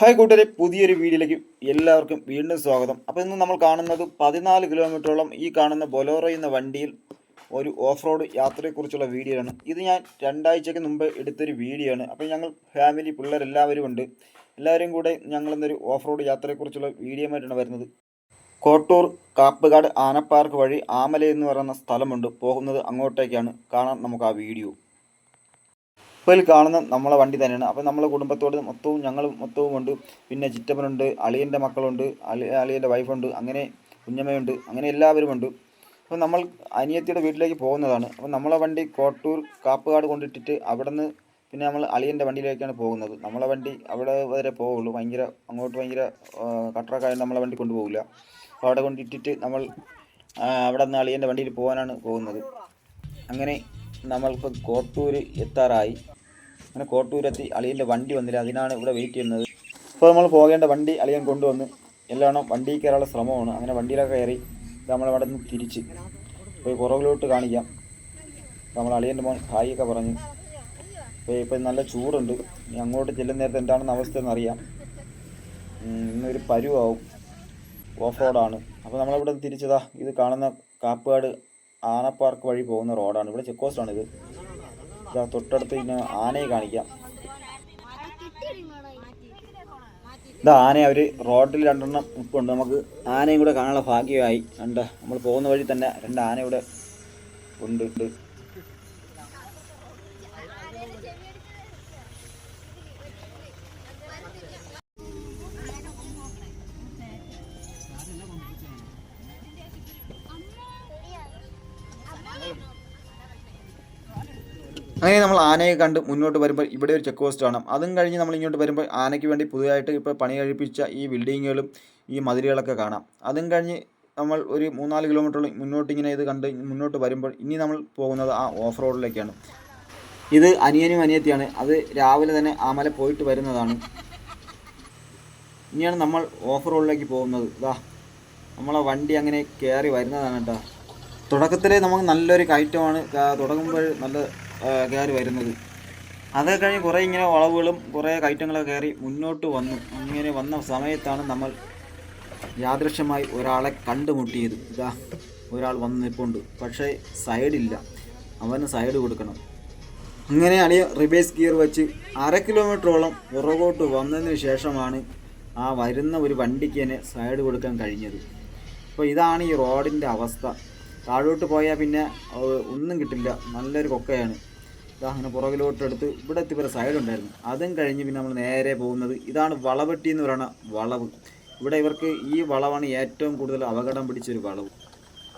Hi കൂട്ടരെ പുതിയൊരു വീഡിയോയിലേക്ക് എല്ലാവർക്കും വീണ്ടും സ്വാഗതം. അപ്പോൾ ഇന്ന് നമ്മൾ കാണുന്നത് പതിനാല് കിലോമീറ്ററോളം ഈ കാണുന്ന ബൊലോറോ എന്ന വണ്ടിയിൽ ഒരു ഓഫ് റോഡ് യാത്രയെക്കുറിച്ചുള്ള വീഡിയോ ആണ് ഇത് ഞാൻ രണ്ടാഴ്ചയ്ക്ക് മുമ്പ് എടുത്തൊരു വീഡിയോ ആണ് അപ്പോൾ ഞങ്ങൾ ഫാമിലി പിള്ളേരെല്ലാവരും ഉണ്ട്. എല്ലാവരും കൂടെ ഞങ്ങളിന്നൊരു ഓഫ് റോഡ് യാത്രയെക്കുറിച്ചുള്ള വീഡിയോ ആയിട്ടാണ് വരുന്നത്. കോട്ടൂർ കാപ്പുകാട് ആനപ്പാർക്ക് വഴി ആമല എന്ന് പറയുന്ന സ്ഥലമുണ്ട്. പോകുന്നത് അങ്ങോട്ടേക്കാണ്. കാണാം നമുക്ക് ആ വീഡിയോ. ഇപ്പോൾ ഇതിൽ കാണുന്ന നമ്മളെ വണ്ടി തന്നെയാണ്. അപ്പോൾ നമ്മളെ കുടുംബത്തോട് മൊത്തവും ഞങ്ങൾ മൊത്തവും ഉണ്ട്. പിന്നെ ചിറ്റപ്പനുണ്ട് അളിയന്റെ മക്കളുണ്ട് അളി അളിയന്റെ വൈഫുണ്ട് അങ്ങനെ കുഞ്ഞമ്മയുണ്ട് അങ്ങനെ എല്ലാവരും ഉണ്ട് അപ്പോൾ നമ്മൾ അനിയത്തിയുടെ വീട്ടിലേക്ക് പോകുന്നതാണ്. അപ്പോൾ നമ്മളെ വണ്ടി കോട്ടൂർ കാപ്പുകാട് കൊണ്ടിട്ടിട്ട് അവിടെ നിന്ന് പിന്നെ നമ്മൾ അളിയന്റെ വണ്ടിയിലേക്കാണ് പോകുന്നത്. നമ്മളെ വണ്ടി അവിടെ വരെ പോവുള്ളൂ. ഭയങ്കര അങ്ങോട്ട് ഭയങ്കര കട്ടറക്കായ നമ്മളെ വണ്ടി കൊണ്ടുപോകില്ല. അപ്പോൾ അവിടെ കൊണ്ടിട്ടിട്ട് നമ്മൾ അവിടെ നിന്ന് അളിയന്റെ വണ്ടിയിൽ പോകാനാണ് പോകുന്നത്. അങ്ങനെ നമ്മളിപ്പോൾ കോട്ടൂർ എത്താറായി. അങ്ങനെ കോട്ടൂരെത്തി അളിയന്റെ വണ്ടി വന്നില്ല. അതിനാണ് ഇവിടെ വെയിറ്റ് ചെയ്യുന്നത്. അപ്പോൾ നമ്മൾ പോകേണ്ട വണ്ടി അളിയൻ കൊണ്ടുവന്ന് എല്ലാം വണ്ടി കയറാനുള്ള ശ്രമമാണ്. അങ്ങനെ വണ്ടിയിലൊക്കെ കയറി നമ്മൾ അവിടെ നിന്ന് തിരിച്ച് പോയി പുറകിലോട്ട് കാണിക്കാം. നമ്മൾ അളിയന്റെ മോൻ ഹായിയൊക്കെ പറഞ്ഞു. അപ്പോൾ ഇപ്പം നല്ല ചൂടുണ്ട്. ഇനി അങ്ങോട്ട് ചെല്ലുന്ന നേരത്തെ എന്താണെന്ന് അവസ്ഥ എന്നറിയാം ഇന്നൊരു പരുവാവും. ഓഫ് റോഡാണ് അപ്പോൾ നമ്മളിവിടെ തിരിച്ചതാ. ഇത് കാണുന്ന കാപ്പുകാട് ആനപ്പാർക്ക് വഴി പോകുന്ന റോഡാണ്. ഇവിടെ ചെക്ക് പോസ്റ്റാണ് ഇതാ തൊട്ടടുത്ത് ഇങ്ങനെ ആനയെ കാണിക്കാം. ഇതാ ആന അവർ റോഡിൽ രണ്ടെണ്ണം നിൽപ്പുണ്ട് നമുക്ക് ആനയും കൂടെ കാണാനുള്ള ഭാഗ്യമായി. ഉണ്ട് നമ്മൾ പോകുന്ന വഴി തന്നെ രണ്ട് ആന ഇവിടെ ഉണ്ട് ഉണ്ട്. അങ്ങനെ നമ്മൾ ആനയെ കണ്ട് മുന്നോട്ട് വരുമ്പോൾ ഇവിടെ ഒരു ചെക്ക് പോസ്റ്റ് കാണാം. അതും കഴിഞ്ഞ് നമ്മൾ ഇങ്ങോട്ട് വരുമ്പോൾ ആനയ്ക്ക് വേണ്ടി പുതുതായിട്ട് ഇപ്പോൾ പണി കഴിപ്പിച്ച ഈ ബിൽഡിങ്ങുകളും ഈ മതിലുകളൊക്കെ കാണാം. അതും കഴിഞ്ഞ് നമ്മൾ ഒരു മൂന്നാൽ കിലോമീറ്റർ മുന്നോട്ട് ഇങ്ങനെ ഇത് കണ്ട് മുന്നോട്ട് വരുമ്പോൾ ഇനി നമ്മൾ പോകുന്നത് ആ ഓഫ് റോഡിലേക്കാണ്. ഇത് അനിയനും അനിയത്തിയാണ്. അത് രാവിലെ തന്നെ ആമല പോയിട്ട് വരുന്നതാണ്. ഇനിയാണ് നമ്മൾ ഓഫ് റോഡിലേക്ക് പോകുന്നത്. ഇതാ നമ്മളെ വണ്ടി അങ്ങനെ കയറി വരുന്നതാണ് കേട്ടോ. തുടക്കത്തിലേ നമുക്ക് നല്ലൊരു കയറ്റമാണ്. തുടങ്ങുമ്പോൾ നല്ല കയറി വരുന്നത്. അത് കഴിഞ്ഞ് കുറേ ഇങ്ങനെ വളവുകളും കുറേ കയറ്റങ്ങളൊക്കെ കയറി മുന്നോട്ട് വന്നു. അങ്ങനെ വന്ന സമയത്താണ് നമ്മൾ യാദൃശ്യമായി ഒരാളെ കണ്ടുമുട്ടിയത്. ഇതാ ഒരാൾ വന്ന് നിൽപ്പുണ്ട് പക്ഷേ സൈഡില്ല. അവന് സൈഡ് കൊടുക്കണം. അങ്ങനെ അളിയ റിവേഴ്സ് ഗിയർ വെച്ച് അര കിലോമീറ്ററോളം പുറകോട്ട് വന്നതിന് ശേഷമാണ് ആ വരുന്ന ഒരു വണ്ടിക്ക് തന്നെ സൈഡ് കൊടുക്കാൻ കഴിഞ്ഞത്. അപ്പോൾ ഇതാണ് ഈ റോഡിന്റെ അവസ്ഥ. താഴോട്ട് പോയാൽ പിന്നെ ഒന്നും കിട്ടില്ല. നല്ലൊരു കൊക്കയാണ്. അങ്ങനെ പുറകിലോട്ട് എടുത്ത് ഇവിടെ എത്തിപ്പോ സൈഡ് ഉണ്ടായിരുന്നു. അതും കഴിഞ്ഞ് പിന്നെ നമ്മൾ നേരെ പോകുന്നത് ഇതാണ് വളവെട്ടി എന്ന് പറയുന്ന വളവ്. ഇവിടെ ഇവർക്ക് ഈ വളവാണ് ഏറ്റവും കൂടുതൽ അപകടം പിടിച്ചൊരു വളവ്.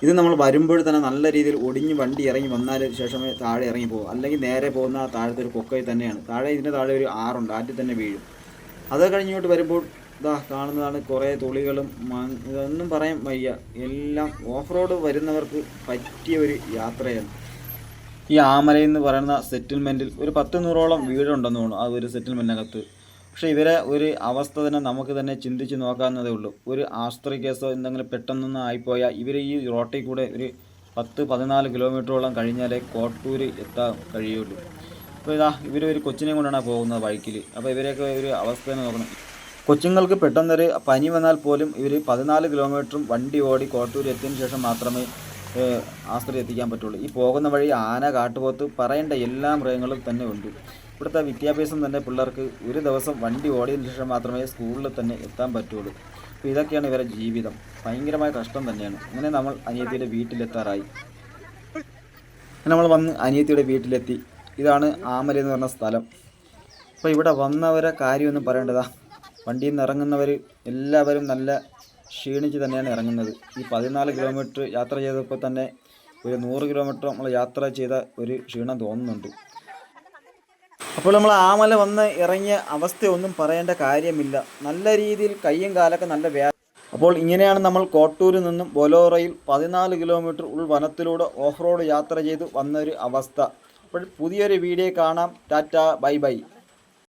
ഇത് നമ്മൾ വരുമ്പോൾ തന്നെ നല്ല രീതിയിൽ ഒടിഞ്ഞ് വണ്ടി ഇറങ്ങി വന്നാൽ ശേഷമേ താഴെ ഇറങ്ങി പോകും. അല്ലെങ്കിൽ നേരെ പോകുന്ന ആ താഴത്തെ ഒരു കൊക്കയിൽ തന്നെയാണ്. താഴെ ഇതിന്റെ താഴെ ഒരു ആറുണ്ട് ആറ്റിൽ തന്നെ വീഴും. അത് കഴിഞ്ഞോട്ട് വരുമ്പോൾ ഇതാ കാണുന്നതാണ് കുറേ തുളികളും ഇതൊന്നും പറയാൻ വയ്യ. എല്ലാം ഓഫ് റോഡ് വരുന്നവർക്ക് പറ്റിയ ഒരു യാത്രയാണ്. ഈ ആമല എന്ന് പറയുന്ന സെറ്റിൽമെന്റിൽ ഒരു പത്ത് നൂറോളം വീടുണ്ടെന്ന് തോന്നുന്നു. ആ ഒരു സെറ്റിൽമെന്റിനകത്ത് പക്ഷേ ഇവരെ ഒരു അവസ്ഥ തന്നെ നമുക്ക് തന്നെ ചിന്തിച്ച് നോക്കാവുന്നതേ ഉള്ളൂ. ഒരു ആസ്ത്രി കേസോ എന്തെങ്കിലും പെട്ടെന്നൊന്നും ആയിപ്പോയാൽ ഇവർ ഈ റോട്ടിൽ കൂടെ ഒരു പത്ത് പതിനാല് കിലോമീറ്ററോളം കഴിഞ്ഞാലേ കോട്ടൂർ എത്താൻ കഴിയുള്ളൂ. അപ്പോൾ ഇതാ ഇവർ ഒരു കൊച്ചിനെ കൊണ്ടാണ് പോകുന്നത് ബൈക്കിൽ അപ്പോൾ ഇവരെയൊക്കെ ഒരു അവസ്ഥ തന്നെ നോക്കണം. കൊച്ചുങ്ങൾക്ക് പെട്ടെന്നൊരു പനി വന്നാൽ പോലും ഇവർ പതിനാല് കിലോമീറ്ററും വണ്ടി ഓടി കോട്ടൂർ എത്തിയതിന് ശേഷം മാത്രമേ ആസ്ത്രി എത്തിക്കാൻ പറ്റുള്ളൂ. ഈ പോകുന്ന വഴി ആന കാട്ടുപോത്ത് പറയേണ്ട എല്ലാ മൃഗങ്ങളും തന്നെ ഉണ്ട്. ഇവിടുത്തെ വിദ്യാഭ്യാസം തന്നെ പിള്ളേർക്ക് ഒരു ദിവസം വണ്ടി ഓടിയതിന് ശേഷം മാത്രമേ സ്കൂളിൽ തന്നെ എത്താൻ പറ്റുള്ളൂ. അപ്പോൾ ഇതൊക്കെയാണ് ഇവരുടെ ജീവിതം. ഭയങ്കരമായ കഷ്ടം തന്നെയാണ്. അങ്ങനെ നമ്മൾ അനിയത്തിയുടെ വീട്ടിലെത്താറായി. നമ്മൾ വന്ന് അനിയത്തിയുടെ വീട്ടിലെത്തി. ഇതാണ് ആമല എന്ന് പറഞ്ഞ സ്ഥലം. അപ്പോൾ ഇവിടെ വന്നവരെ കാര്യമൊന്നും പറയേണ്ടതാ. വണ്ടിയിൽ നിന്ന് ഇറങ്ങുന്നവർ എല്ലാവരും നല്ല ക്ഷീണിച്ച് തന്നെയാണ് ഇറങ്ങുന്നത്. ഈ പതിനാല് കിലോമീറ്റർ യാത്ര ചെയ്തപ്പോൾ തന്നെ ഒരു നൂറ് കിലോമീറ്റർ നമ്മൾ യാത്ര ചെയ്ത ഒരു ക്ഷീണം തോന്നുന്നുണ്ട്. അപ്പോൾ നമ്മൾ ആമല വന്ന് ഇറങ്ങിയ അവസ്ഥയൊന്നും പറയേണ്ട കാര്യമില്ല. നല്ല രീതിയിൽ കയ്യും കാലൊക്കെ നല്ല വ്യാ അപ്പോൾ ഇങ്ങനെയാണ് നമ്മൾ കോട്ടൂരിൽ നിന്നും ബൊലോറയിൽ പതിനാല് കിലോമീറ്റർ ഉൾ വനത്തിലൂടെ ഓഫ് റോഡ് യാത്ര ചെയ്ത് വന്നൊരു അവസ്ഥ. അപ്പോൾ പുതിയൊരു വീഡിയോ കാണാം. Tata bye bye.